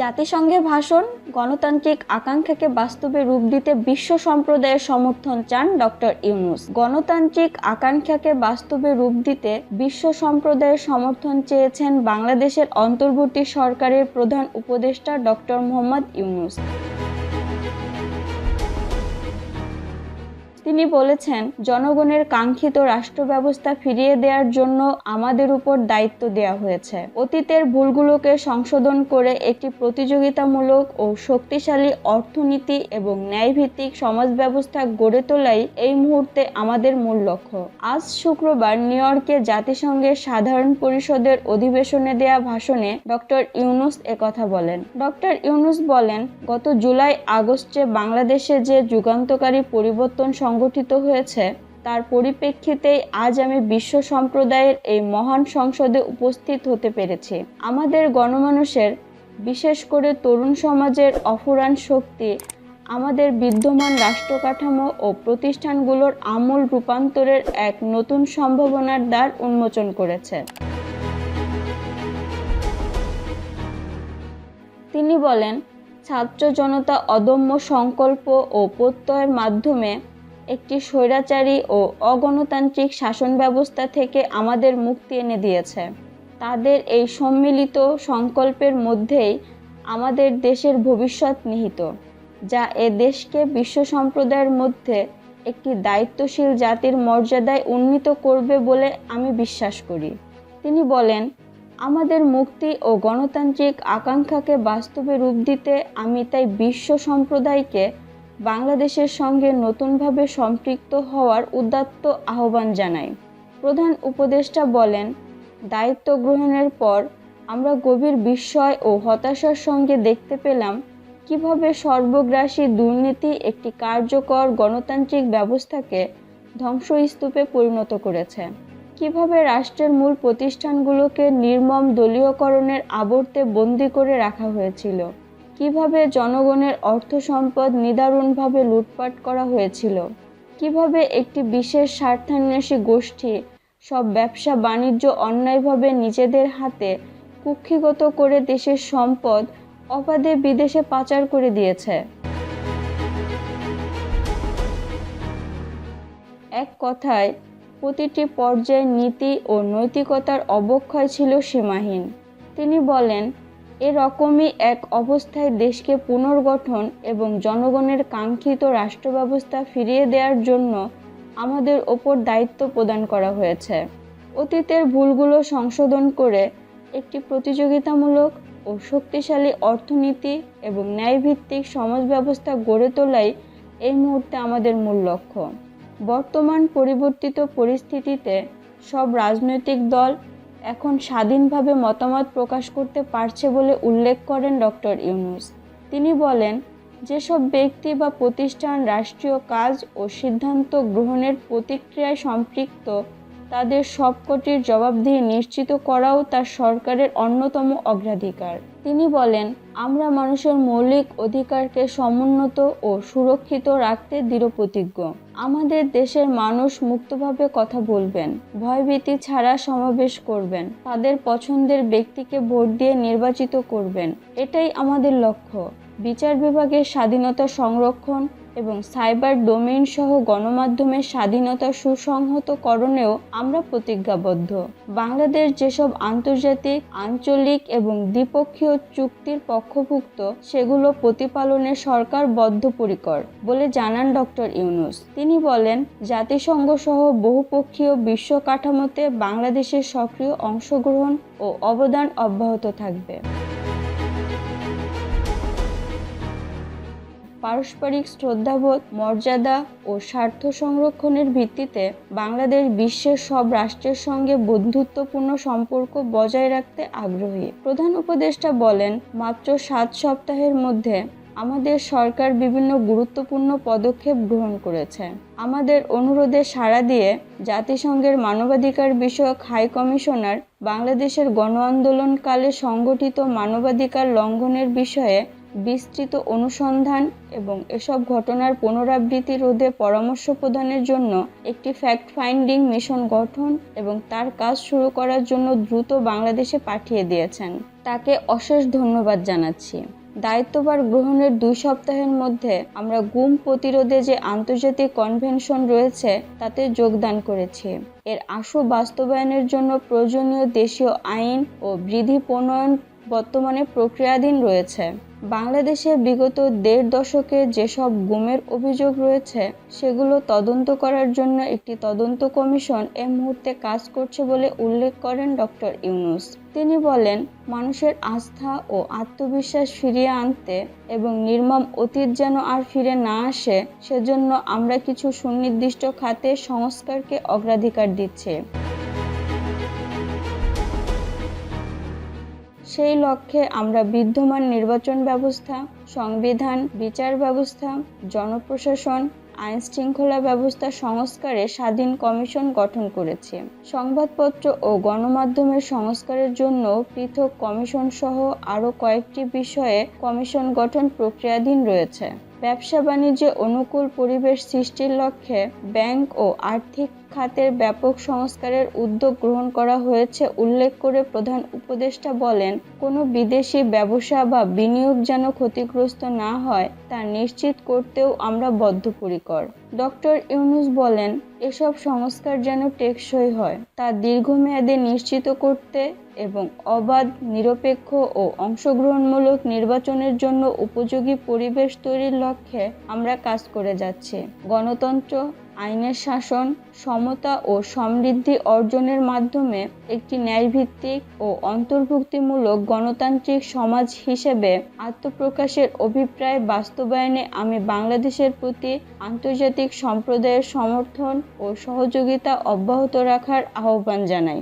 জাতিসংঘের ভাষণ, গণতান্ত্রিক আকাঙ্ক্ষাকে বাস্তবে রূপ দিতে বিশ্ব সম্প্রদায়ের সমর্থন চান ডক্টর ইউনুস। গণতান্ত্রিক আকাঙ্ক্ষাকে বাস্তবে রূপ দিতে বিশ্ব সম্প্রদায়ের সমর্থন চেয়েছেন বাংলাদেশের অন্তর্বর্তী সরকারের প্রধান উপদেষ্টা ডক্টর মোহাম্মদ ইউনুস। তিনি বলেছেন, জনগণের কাঙ্ক্ষিত রাষ্ট্র ব্যবস্থা ফিরিয়ে দেওয়ার জন্য আমাদের উপর দায়িত্ব দেওয়া হয়েছে। অতীতের ভুলগুলোকে সংশোধন করে একটি প্রতিযোগিতামূলক ও শক্তিশালী অর্থনীতি এবং ন্যায়ভিত্তিক সমাজ ব্যবস্থা গড়ে তোলাই এই মুহূর্তে আমাদের মূল লক্ষ্য। আজ শুক্রবার নিউ ইয়র্কে জাতিসংঘের সাধারণ পরিষদের অধিবেশনে দেয়া ভাষণে ডক্টর ইউনুস একথা বলেন। ডক্টর ইউনুস বলেন, গত জুলাই আগস্টে বাংলাদেশে যে যুগান্তকারী পরিবর্তন সংগঠিত হয়েছে, তার পরিপ্রেক্ষিতেই আজ আমি বিশ্ব সম্প্রদায়ের এই মহান সংসদে উপস্থিত হতে পেরেছি। আমাদের গণমানুষের, বিশেষ করে তরুণ সমাজের অফুরান শক্তি, আমাদের বিদ্যমান রাষ্ট্র কাঠামো ও প্রতিষ্ঠানগুলোর আমূল রূপান্তরের এক নতুন সম্ভাবনার দ্বার উন্মোচন করেছে। তিনি বলেন, ছাত্র জনতা অদম্য সংকল্প ও প্রত্যয়ের মাধ্যমে একটি স্বৈরাচারী ও অগণতান্ত্রিক শাসন ব্যবস্থা থেকে আমাদের মুক্তি এনে দিয়েছে। তাদের এই সম্মিলিত সংকল্পের মধ্যেই আমাদের দেশের ভবিষ্যৎ নিহিত, যা এ দেশকে বিশ্ব সম্প্রদায়ের মধ্যে একটি দায়িত্বশীল জাতির মর্যাদায় উন্নীত করবে বলে আমি বিশ্বাস করি। তিনি বলেন, আমাদের মুক্তি ও গণতান্ত্রিক আকাঙ্ক্ষাকে বাস্তবে রূপ দিতে আমি তাই বিশ্ব সম্প্রদায়কে বাংলাদেশের সঙ্গে নতুনভাবে সম্পৃক্ত হওয়ার উদাত্ত আহ্বান জানায়। প্রধান উপদেষ্টা বলেন, দায়িত্ব গ্রহণের পর আমরা গভীর বিস্ময় ও হতাশার সঙ্গে দেখতে পেলাম কীভাবে সর্বগ্রাসী দুর্নীতি একটি কার্যকর গণতান্ত্রিক ব্যবস্থাকে ধ্বংসস্তূপে পরিণত করেছে। কীভাবে রাষ্ট্রের মূল প্রতিষ্ঠানগুলোকে নির্মম দলীয়করণের আবর্তে বন্দি করে রাখা হয়েছিল। কীভাবে জনগণের অর্থ সম্পদ নিদারুণভাবে লুটপাট করা হয়েছিল? কীভাবে একটি বিশেষ স্বার্থান্বেষী গোষ্ঠী সব ব্যবসা বাণিজ্য অন্যায়ভাবে নিজেদের হাতে কুক্ষিগত করে দেশের সম্পদ অবাধে বিদেশে পাচার করে দিয়েছে? এক কথায়, প্রতিটি পর্যায়ে নীতি ও নৈতিকতার অবক্ষয় ছিল সীমাহীন। তিনি বলেন এরকমই এক অবস্থায় দেশকে পুনর্গঠন এবং জনগণের কাঙ্ক্ষিত রাষ্ট্র ব্যবস্থা ফিরিয়ে দেওয়ার জন্য আমাদের ওপর দায়িত্ব প্রদান করা হয়েছে। অতীতের ভুলগুলো সংশোধন করে একটি প্রতিযোগিতামূলক ও শক্তিশালী অর্থনীতি এবং ন্যায়ভিত্তিক সমাজ ব্যবস্থা গড়ে তোলাই এই মুহূর্তে আমাদের মূল লক্ষ্য। বর্তমান পরিবর্তিত পরিস্থিতিতে সব রাজনৈতিক দল এখন স্বাধীনভাবে মতামত প্রকাশ করতে পারছে বলে উল্লেখ করেন ডক্টর ইউনুস। তিনি বলেন, যেসব ব্যক্তি বা প্রতিষ্ঠান রাষ্ট্রীয় কাজ ও সিদ্ধান্ত গ্রহণের প্রতিক্রিয়ায় সম্পৃক্ত, তাদের সবকটির জবাবদিহি নিশ্চিত করাও তার সরকারের অন্যতম অগ্রাধিকার। তিনি বলেন, আমরা মানুষের মৌলিক অধিকারকে সমুন্নত ও সুরক্ষিত রাখতে দৃঢ়প্রতিজ্ঞ। আমাদের দেশের মানুষ মুক্তভাবে কথা বলবেন, ভয়ভীতি ছাড়া সমাবেশ করবেন, তাদের পছন্দের ব্যক্তিকে ভোট দিয়ে নির্বাচিত করবেন, এটাই আমাদের লক্ষ্য। বিচার বিভাগের স্বাধীনতা সংরক্ষণ এবং সাইবার ডোমেইন সহ গণমাধ্যমের স্বাধীনতা সুসংহতকরণেও আমরা প্রতিজ্ঞাবদ্ধ। বাংলাদেশ যেসব আন্তর্জাতিক, আঞ্চলিক এবং দ্বিপক্ষীয় চুক্তির পক্ষভুক্ত, সেগুলো প্রতিপালনে সরকার বদ্ধপরিকর বলে জানান ডক্টর ইউনুস। তিনি বলেন, জাতিসংঘ সহ বহুপক্ষীয় বিশ্ব কাঠামোতে বাংলাদেশের সক্রিয় অংশগ্রহণ ও অবদান অব্যাহত থাকবে। পারস্পরিক শ্রদ্ধাবোধ, মর্যাদা ও স্বার্থ সংরক্ষণের ভিত্তিতে বাংলাদেশ বিশ্বের সব রাষ্ট্রের সঙ্গে বন্ধুত্বপূর্ণ সম্পর্ক বজায় রাখতে আগ্রহী। প্রধান উপদেষ্টা বলেন, মাত্র সাত সপ্তাহের মধ্যে আমাদের সরকার বিভিন্ন গুরুত্বপূর্ণ পদক্ষেপ গ্রহণ করেছে। আমাদের অনুরোধে সাড়া দিয়ে জাতিসংঘের মানবাধিকার বিষয়ক হাই কমিশনার বাংলাদেশের গণ আন্দোলনকালে সংগঠিত মানবাধিকার লঙ্ঘনের বিষয়ে বিস্তৃত অনুসন্ধান এবং এসব ঘটনার পুনরাবৃত্তি রোধে পরামর্শ প্রদানের জন্য একটি ফ্যাক্ট ফাইন্ডিং মিশন গঠন এবং তার কাজ শুরু করার জন্য দ্রুত বাংলাদেশে পাঠিয়ে দিয়েছেন। তাকে অশেষ ধন্যবাদ জানাচ্ছি। দায়িত্বভার গ্রহণের দুই সপ্তাহের মধ্যে আমরা গুম প্রতিরোধে যে আন্তর্জাতিক কনভেনশন রয়েছে, তাতে যোগদান করেছি। এর আশু বাস্তবায়নের জন্য প্রয়োজনীয় দেশীয় আইন ও বিধি প্রণয়ন বর্তমানে প্রক্রিয়াধীন রয়েছে। বাংলাদেশে বিগত দেড় দশকে যেসব গুমের অভিযোগ রয়েছে, সেগুলো তদন্ত করার জন্য একটি তদন্ত কমিশন এ মুহূর্তে কাজ করছে বলে উল্লেখ করেন ডক্টর ইউনুস। তিনি বলেন, মানুষের আস্থা ও আত্মবিশ্বাস ফিরিয়ে আনতে এবং নির্মম অতীত যেন আর ফিরে না আসে, সেজন্য আমরা কিছু সুনির্দিষ্ট খাতে সংস্কারকে অগ্রাধিকার দিচ্ছি। সেই লক্ষ্যে আমরা বিদ্যমান নির্বাচন ব্যবস্থা, সংবিধান, বিচার ব্যবস্থা, জনপ্রশাসন, আইন শৃঙ্খলা ব্যবস্থা সংস্কারে স্বাধীন কমিশন গঠন করেছি। সংবাদপত্র ও গণমাধ্যমের সংস্কারের জন্য পৃথক কমিশন সহ আরও কয়েকটি বিষয়ে কমিশন গঠন প্রক্রিয়াধীন রয়েছে। ব্যবসা বাণিজ্যে অনুকূল পরিবেশ সৃষ্টির লক্ষ্যে ব্যাংক ও আর্থিক খাতের ব্যাপক সংস্কারের উদ্যোগ গ্রহণ করা হয়েছে, উল্লেখ করে প্রধান উপদেষ্টা বলেন, কোনো বিদেশি ব্যবসা বা বিনিয়োগ যেন ক্ষতিগ্রস্ত না হয়, তা নিশ্চিত করতেও আমরা বদ্ধপরিকর। ডক্টর ইউনুস বলেন, এসব সংস্কার যেন টেকসই হয়, তা দীর্ঘমেয়াদে নিশ্চিত করতে এবং অবাধ, নিরপেক্ষ ও অংশগ্রহণমূলক নির্বাচনের জন্য উপযোগী পরিবেশ তৈরির লক্ষ্যে আমরা কাজ করে যাচ্ছি। গণতন্ত্র আইনের শাসন, সমতা ও সমৃদ্ধি অর্জনের মাধ্যমে একটি ন্যায়ভিত্তিক ও অন্তর্ভুক্তিমূলক গণতান্ত্রিক সমাজ হিসেবে আত্মপ্রকাশের অভিপ্রায় বাস্তবায়নে আমি বাংলাদেশের প্রতি আন্তর্জাতিক সম্প্রদায়ের সমর্থন ও সহযোগিতা অব্যাহত রাখার আহ্বান জানাই।